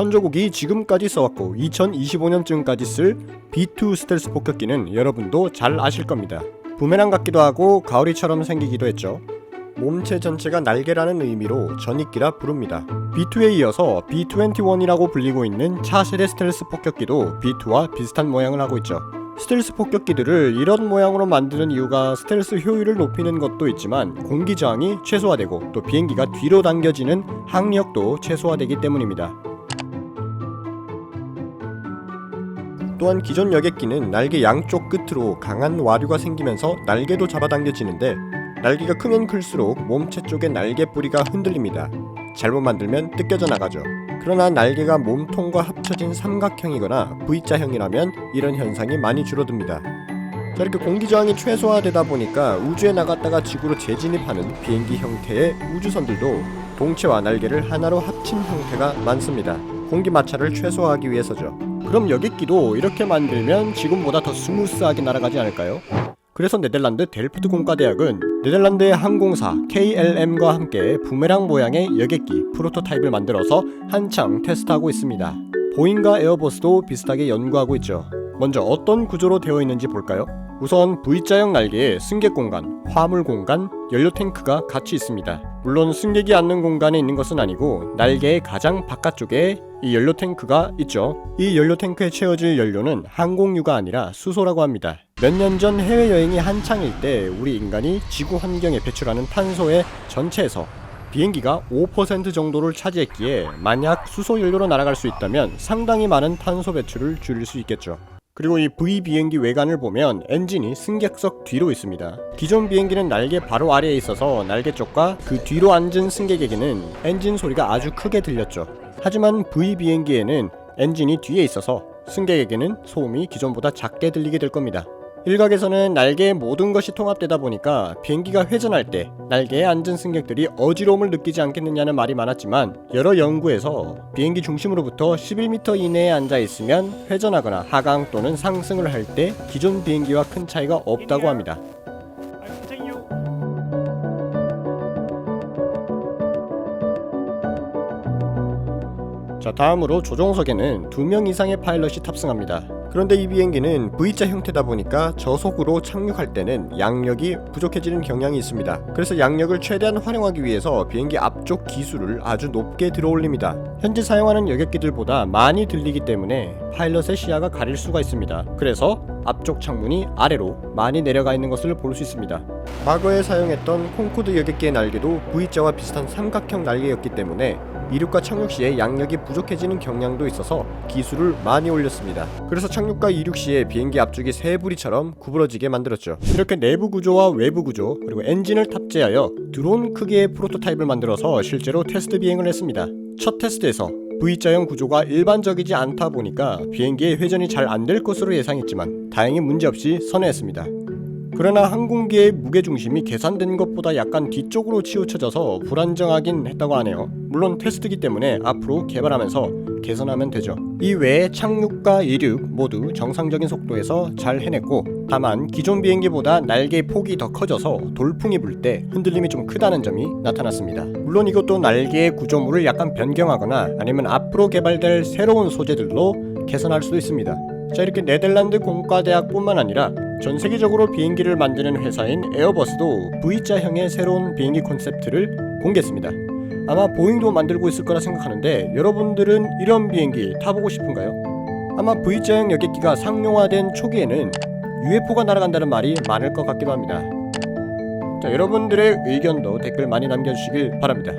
천조국이 지금까지 써왔고 2025년쯤까지 쓸 B2 스텔스 폭격기는 여러분도 잘 아실 겁니다. 부메랑 같기도 하고 가오리처럼 생기기도 했죠. 몸체 전체가 날개라는 의미로 전익기라 부릅니다. B2에 이어서 B21이라고 불리고 있는 차세대 스텔스 폭격기도 B2와 비슷한 모양을 하고 있죠. 스텔스 폭격기들을 이런 모양으로 만드는 이유가 스텔스 효율을 높이는 것도 있지만 공기 저항이 최소화되고 또 비행기가 뒤로 당겨지는 항력도 최소화되기 때문입니다. 또한 기존 여객기는 날개 양쪽 끝으로 강한 와류가 생기면서 날개도 잡아당겨지는데 날개가 크면 클수록 몸체 쪽의 날개 뿌리가 흔들립니다. 잘못 만들면 뜯겨져 나가죠. 그러나 날개가 몸통과 합쳐진 삼각형이거나 V자형이라면 이런 현상이 많이 줄어듭니다. 자, 이렇게 공기 저항이 최소화되다 보니까 우주에 나갔다가 지구로 재진입하는 비행기 형태의 우주선들도 동체와 날개를 하나로 합친 형태가 많습니다. 공기 마찰을 최소화하기 위해서죠. 그럼 여객기도 이렇게 만들면 지금보다 더 스무스하게 날아가지 않을까요? 그래서 네덜란드 델프트 공과대학은 네덜란드의 항공사 KLM과 함께 부메랑 모양의 여객기 프로토타입을 만들어서 한창 테스트하고 있습니다. 보잉과 에어버스도 비슷하게 연구하고 있죠. 먼저 어떤 구조로 되어 있는지 볼까요? 우선 V자형 날개에 승객 공간, 화물 공간, 연료 탱크가 같이 있습니다. 물론 승객이 앉는 공간에 있는 것은 아니고 날개의 가장 바깥쪽에 이 연료 탱크가 있죠. 이 연료 탱크에 채워질 연료는 항공유가 아니라 수소라고 합니다. 몇 년 전 해외여행이 한창일 때 우리 인간이 지구 환경에 배출하는 탄소의 전체에서 비행기가 5% 정도를 차지했기에 만약 수소 연료로 날아갈 수 있다면 상당히 많은 탄소 배출을 줄일 수 있겠죠. 그리고 이 V 비행기 외관을 보면 엔진이 승객석 뒤로 있습니다. 기존 비행기는 날개 바로 아래에 있어서 날개 쪽과 그 뒤로 앉은 승객에게는 엔진 소리가 아주 크게 들렸죠. 하지만 V 비행기에는 엔진이 뒤에 있어서 승객에게는 소음이 기존보다 작게 들리게 될 겁니다. 일각에서는 날개에 모든 것이 통합되다 보니까 비행기가 회전할 때 날개에 앉은 승객들이 어지러움을 느끼지 않겠느냐는 말이 많았지만 여러 연구에서 비행기 중심으로부터 11m 이내에 앉아 있으면 회전하거나 하강 또는 상승을 할 때 기존 비행기와 큰 차이가 없다고 합니다. 자 다음으로 조종석에는 두명 이상의 파일럿이 탑승합니다. 그런데 이 비행기는 V자 형태다 보니까 저속으로 착륙할 때는 양력이 부족해지는 경향이 있습니다. 그래서 양력을 최대한 활용하기 위해서 비행기 앞쪽 기술을 아주 높게 들어올립니다. 현재 사용하는 여객기들보다 많이 들리기 때문에 파일럿의 시야가 가릴 수가 있습니다. 그래서 앞쪽 창문이 아래로 많이 내려가 있는 것을 볼 수 있습니다. 과거에 사용했던 콩코드 여객기의 날개도 V자와 비슷한 삼각형 날개였기 때문에 이륙과 착륙 시에 양력이 부족해지는 경향도 있어서 기술을 많이 올렸습니다. 그래서 착륙과 이륙 시에 비행기 앞쪽이 세 부리처럼 구부러지게 만들었죠. 이렇게 내부 구조와 외부 구조 그리고 엔진을 탑재하여 드론 크기의 프로토타입을 만들어서 실제로 테스트 비행을 했습니다. 첫 테스트에서 V자형 구조가 일반적이지 않다 보니까 비행기의 회전이 잘 안 될 것으로 예상했지만 다행히 문제없이 선회했습니다. 그러나 항공기의 무게 중심이 계산된 것보다 약간 뒤쪽으로 치우쳐져서 불안정하긴 했다고 하네요. 물론 테스트기 때문에 앞으로 개발하면서 개선하면 되죠. 이 외에 착륙과 이륙 모두 정상적인 속도에서 잘 해냈고 다만 기존 비행기보다 날개 폭이 더 커져서 돌풍이 불 때 흔들림이 좀 크다는 점이 나타났습니다. 물론 이것도 날개의 구조물을 약간 변경하거나 아니면 앞으로 개발될 새로운 소재들로 개선할 수도 있습니다. 자 이렇게 네덜란드 공과대학뿐만 아니라 전 세계적으로 비행기를 만드는 회사인 에어버스도 V자형의 새로운 비행기 콘셉트를 공개했습니다. 아마 보잉도 만들고 있을 거라 생각하는데 여러분들은 이런 비행기 타보고 싶은가요? 아마 V자형 여객기가 상용화된 초기에는 UFO가 날아간다는 말이 많을 것 같기도 합니다. 자 여러분들의 의견도 댓글 많이 남겨주시길 바랍니다.